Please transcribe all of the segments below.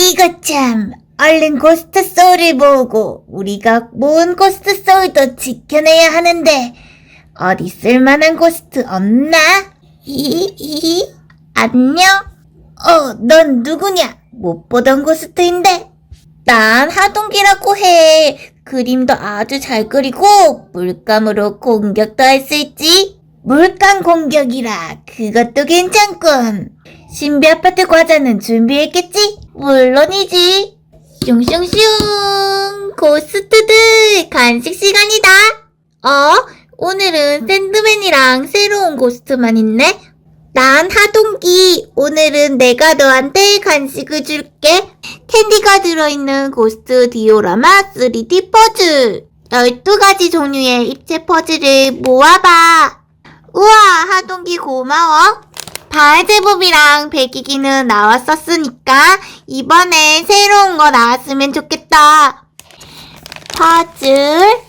이거 참, 얼른 고스트 소울을 모으고 우리가 모은 고스트 소울도 지켜내야 하는데 어디 쓸만한 고스트 없나? 이이 안녕? 어, 넌 누구냐? 못 보던 고스트인데. 난 하동기라고 해. 그림도 아주 잘 그리고 물감으로 공격도 할 수 있지. 물감 공격이라 그것도 괜찮군. 신비 아파트 과자는 준비했겠지? 물론이지. 슝슝슝 고스트들 간식 시간이다. 어? 오늘은 샌드맨이랑 새로운 고스트만 있네? 난 하동기. 오늘은 내가 너한테 간식을 줄게. 캔디가 들어있는 고스트 디오라마 3D 퍼즐. 12가지 종류의 입체 퍼즐을 모아봐. 우와, 하동기 고마워. 바알제법이랑 배기기는 나왔었으니까 이번에 새로운 거 나왔으면 좋겠다. 퍼즐.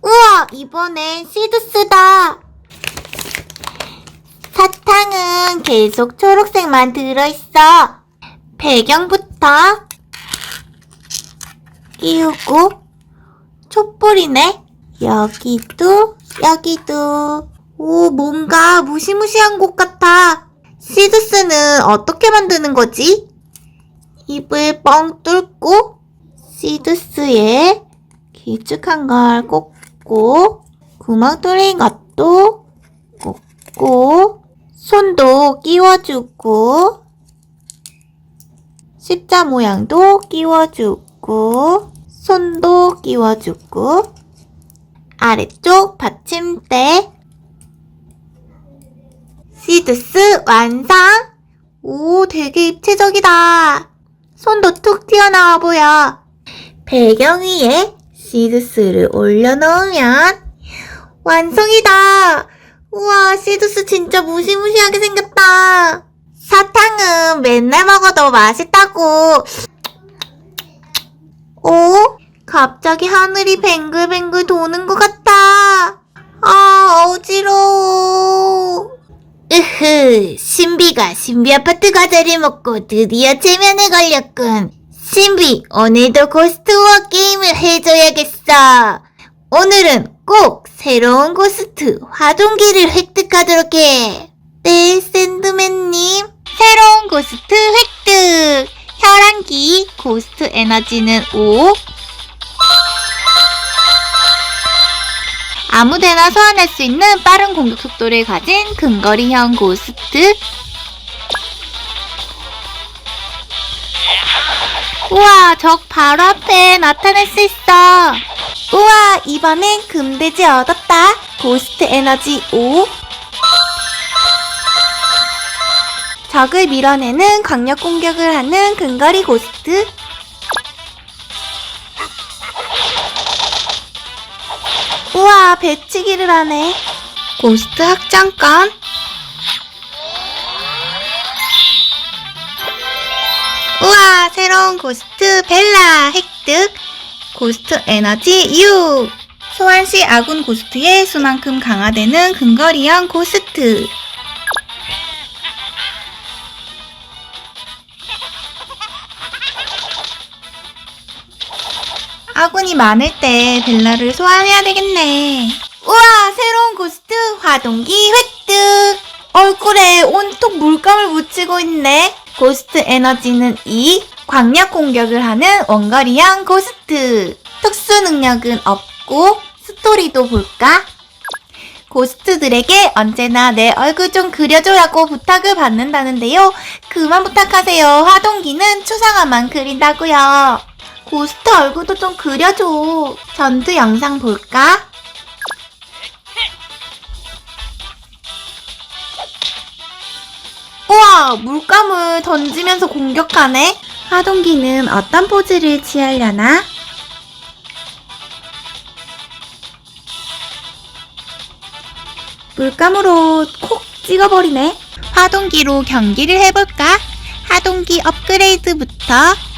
우와, 이번엔 시드스다. 사탕은 계속 초록색만 들어있어. 배경부터 끼우고 촛불이네. 여기도 여기도 오 뭔가 무시무시한 곳 같아. 시드스는 어떻게 만드는 거지? 입을 뻥 뚫고 시드스에 길쭉한 걸 꽂고 구멍 뚫린 것도 꽂고 손도 끼워주고 십자 모양도 끼워주고 손도 끼워주고 아래쪽 받침대 시드스 완성! 오, 되게 입체적이다. 손도 툭 튀어나와 보여. 배경 위에 시드스를 올려놓으면 완성이다. 우와, 시드스 진짜 무시무시하게 생겼다. 사탕은 맨날 먹어도 맛있다고. 오? 갑자기 하늘이 뱅글뱅글 도는 것 같아. 아, 어지러워. 으흐, 신비가 신비 아파트 과자를 먹고 드디어 체면에 걸렸군. 신비, 오늘도 고스트워 게임을 해줘야겠어. 오늘은 꼭 새로운 고스트 화동기를 획득하도록 해. 네, 샌드맨님. 새로운 고스트 획득. 혈안기 고스트 에너지는 5. 아무데나 소환할 수 있는 빠른 공격 속도를 가진 근거리형 고스트. 우와, 적 바로 앞에 나타날 수 있어. 우와, 이번엔 금돼지 얻었다. 고스트 에너지 5. 적을 밀어내는 강력 공격을 하는 근거리 고스트. 우와, 배치기를 하네. 고스트 확장권. 우와, 새로운 고스트 벨라 획득. 고스트 에너지 6. 소환 시 아군 고스트의 수만큼 강화되는 근거리형 고스트. 아군이 많을 때 벨라를 소환해야 되겠네. 우와, 새로운 고스트 화동기 획득! 얼굴에 온통 물감을 묻히고 있네. 고스트 에너지는 2, 광력 공격을 하는 원거리형 고스트. 특수 능력은 없고, 스토리도 볼까? 고스트들에게 언제나 내 얼굴 좀 그려줘라고 부탁을 받는다는데요. 그만 부탁하세요. 화동기는 추상화만 그린다고요. 고스트 얼굴도 좀 그려줘. 전투 영상 볼까? 우와, 물감을 던지면서 공격하네? 하동기는 어떤 포즈를 취하려나? 물감으로 콕 찍어버리네. 하동기로 경기를 해볼까? 하동기 업그레이드부터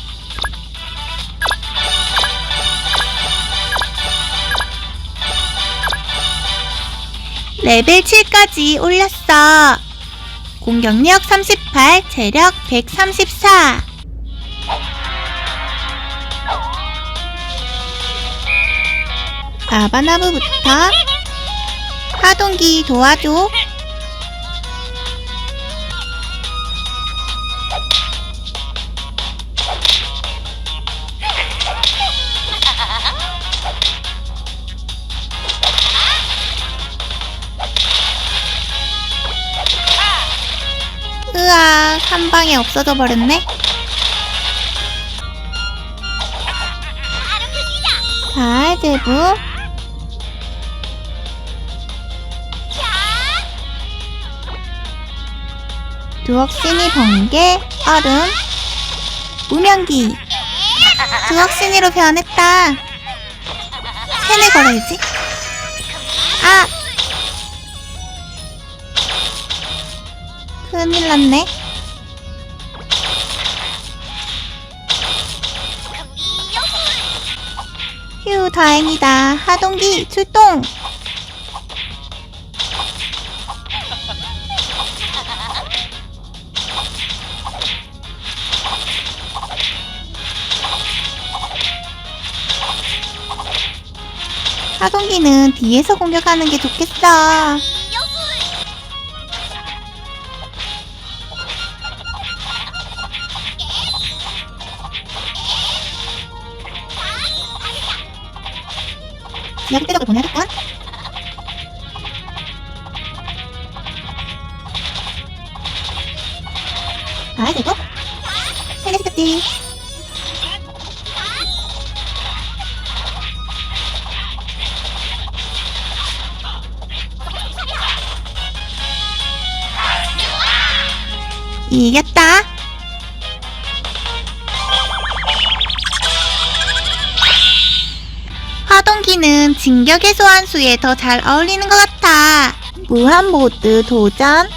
레벨 7까지 올렸어. 공격력 38, 체력 134. 바바나무부터 파동기 도와줘. 한 방에 없어져 버렸네. 잘 대부. 두억신이 번개, 얼음, 무명기. 두억신이로 변했다. 세네 걸어야지. 아! 큰일 났네. 휴, 다행이다. 하동기 출동! 하동기는 뒤에서 공격하는 게 좋겠어. 지하를 떼다가 보내야겠군. 아, 되고. 세네 시켰지. 이겼다. 화동기는 진격 의 소환수에 더 잘 어울리는 것 같아. 무한 모드 도전.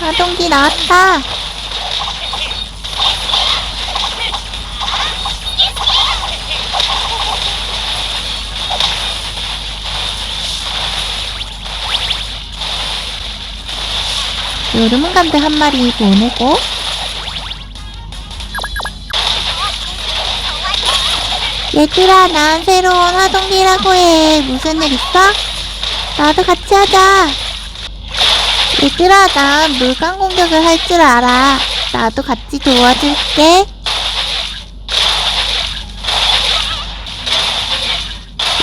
화동기 나왔다. 요 르문간드 한 마리 보내고. 얘들아 난 새로운 화동기라고 해. 무슨 일 있어? 나도 같이 하자. 얘들아 난 물감 공격을 할 줄 알아. 나도 같이 도와줄게.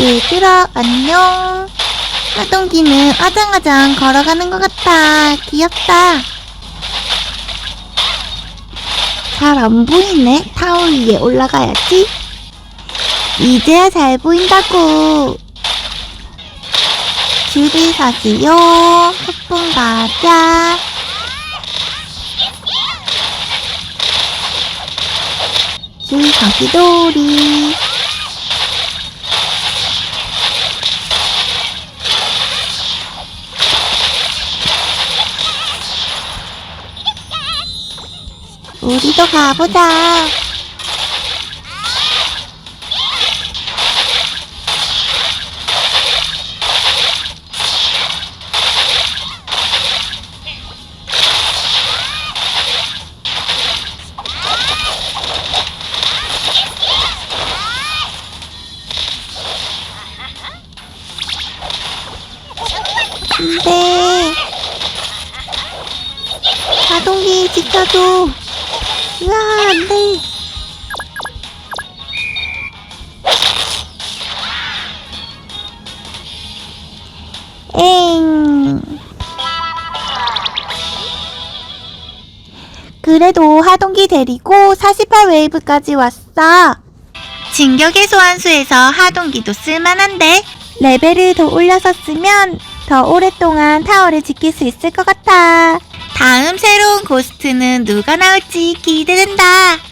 얘들아 안녕 하동기는 아장아장 걸어가는 것 같아. 귀엽다. 잘 안 보이네. 타워 위에 올라가야지. 이제야 잘 보인다고. 줄이 사지요. 소풍 가자. 줄 서기돌이. 우리도 가보자. 안돼. 자동기 지켜줘. 으아, 안 돼. 엥. 그래도 하동기 데리고 48웨이브까지 왔어. 진격의 소환수에서 하동기도 쓸만한데? 레벨을 더 올려서 쓰면 더 오랫동안 타워를 지킬 수 있을 것 같아. 다음 새로운 고스트는 누가 나올지 기대된다.